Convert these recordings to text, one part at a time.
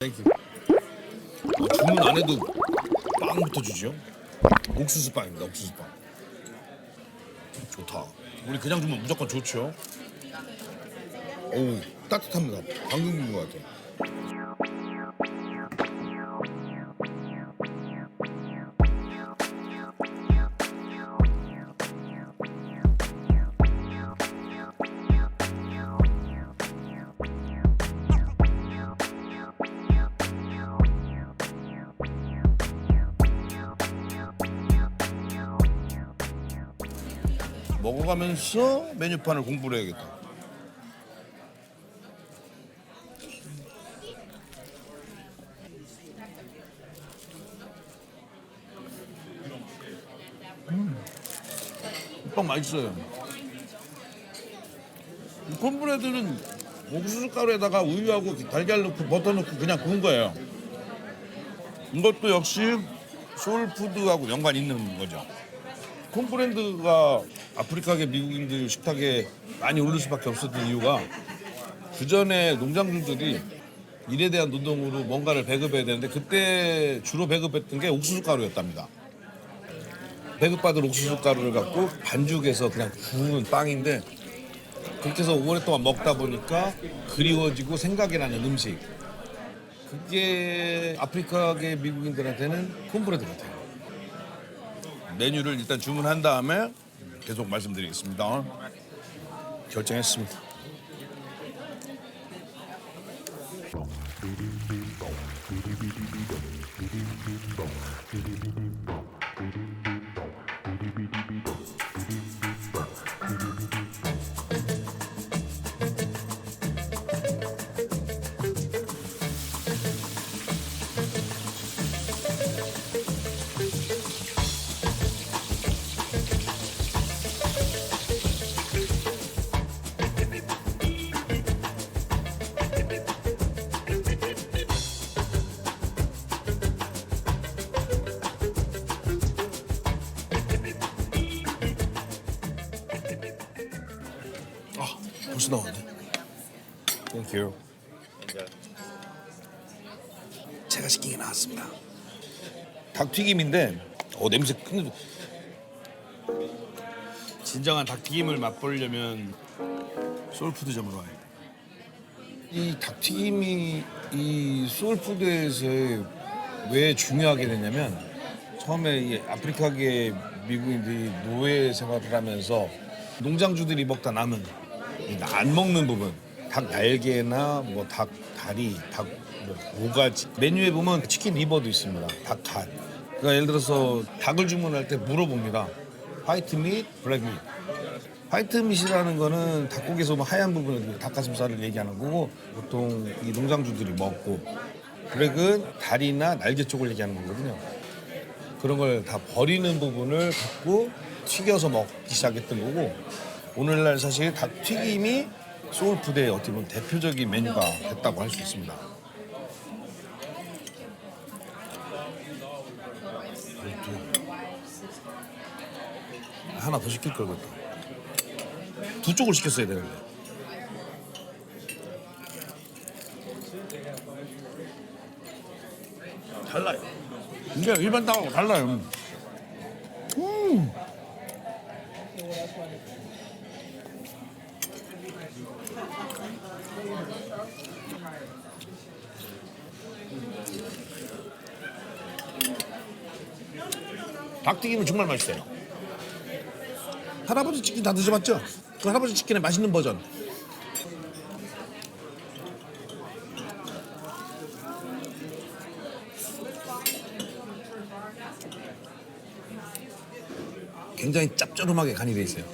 땡큐. 어, 주문 안 해도 빵부터 주죠. 옥수수 빵입니다. 옥수수 빵. 좋다. 우리 그냥 주면 무조건 좋죠. 오 따뜻합니다. 방금 구운 것 같아. 먹어가면서 메뉴판을 공부를 해야겠다. 음, 빵 맛있어요. 이 콘브레드는 옥수수 가루에다가 우유하고 달걀 넣고 버터 넣고 그냥 구운 거예요. 이것도 역시 소울푸드하고 연관 있는 거죠. 콘브랜드가 아프리카계 미국인들 식탁에 많이 오를 수밖에 없었던 이유가 그 전에 농장주들이 일에 대한 노동으로 뭔가를 배급해야 되는데 그때 주로 배급했던 게 옥수수 가루였답니다. 배급받은 옥수수 가루를 갖고 반죽해서 그냥 구운 빵인데 그렇게 해서 오랫동안 먹다 보니까 그리워지고 생각이 나는 음식. 그게 아프리카계 미국인들한테는 콘브레드 같아요. 메뉴를 일단 주문한 다음에 계속 말씀드리겠습니다. 결정했습니다. 벌써 나왔네. 땡큐. 제가 시킨 게 나왔습니다. 닭튀김인데, 어 냄새 큰. 진정한 닭튀김을 맛보려면 소울푸드점으로 와야 돼. 이 닭튀김이 이 소울푸드에서 왜 중요하게 되냐면 처음에 이 아프리카계 미국인들이 노예 생활을 하면서 농장주들이 먹다 남은 이 안 먹는 부분 닭 날개나 뭐 닭 다리, 닭 뭐 모가지 메뉴에 보면 치킨 리버도 있습니다. 닭 간. 그러니까 예를 들어서 닭을 주문할 때 물어봅니다. 화이트 밋, 블랙 밋. 화이트 밋이라는 거는 닭고기에서 뭐 하얀 부분을 닭가슴살을 얘기하는 거고 보통 이 농장주들이 먹고 블랙은 다리나 날개 쪽을 얘기하는 거거든요. 그런 걸 다 버리는 부분을 갖고 튀겨서 먹기 시작했던 거고 오늘날 사실 닭튀김이 소울 푸드의 어떻게 보면 대표적인 메뉴가 됐다고 할 수 있습니다. 하나 더 시킬 걸 그랬다. 두 쪽을 시켰어야 되는데. 달라요. 이게 일반 닭하고 달라요. 음. 닭튀김은 정말 맛있어요. 할아버지 치킨 다 드셔봤죠? 그 할아버지 치킨의 맛있는 버전. 굉장히 짭조름하게 간이 돼 있어요.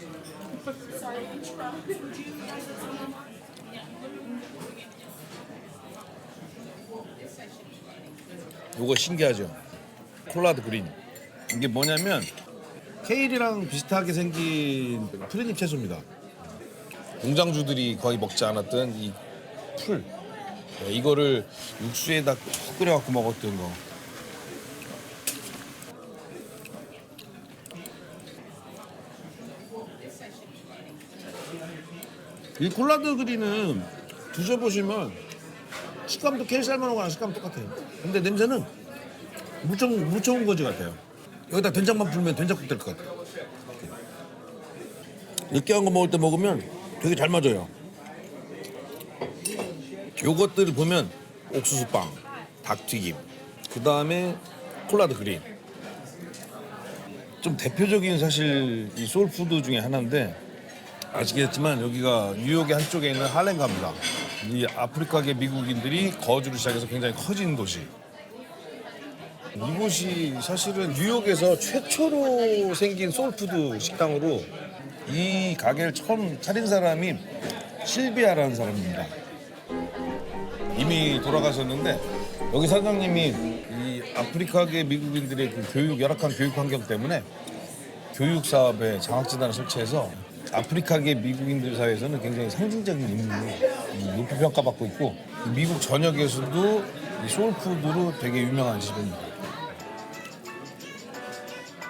요거 신기하죠? 콜라드 그린. 이게 뭐냐면 케일이랑 비슷하게 생긴 프리님 채소입니다. 농장주들이 거의 먹지 않았던 이 풀. 네, 이거를 육수에다 푹 끓여갖고 먹었던 거. 이 콜라드 그린은 드셔보시면 식감도 게살 삶아놓은 거랑 식감 똑같아요. 근데 냄새는 무쳐 무쳐온 거지 같아요. 여기다 된장만 풀면 된장국 될 것 같아요. 느끼한 거 먹을 때 먹으면 되게 잘 맞아요. 요것들을 보면 옥수수빵, 닭튀김, 그 다음에 콜라드 그린. 좀 대표적인 사실 이 소울푸드 중에 하나인데 아시겠지만 여기가 뉴욕의 한쪽에 있는 할렘가입니다. 이 아프리카계 미국인들이 거주를 시작해서 굉장히 커진 도시. 이곳이 사실은 뉴욕에서 최초로 생긴 소울푸드 식당으로 이 가게를 처음 차린 사람이 실비아라는 사람입니다. 이미 돌아가셨는데 여기 사장님이 이 아프리카계 미국인들의 그 교육 열악한 교육 환경 때문에 교육 사업에 장학재단을 설치해서 아프리카계 미국인들 사이에서는 굉장히 상징적인 인물로 높이 평가받고 있고 미국 전역에서도 이 소울푸드로 되게 유명한 집입니다.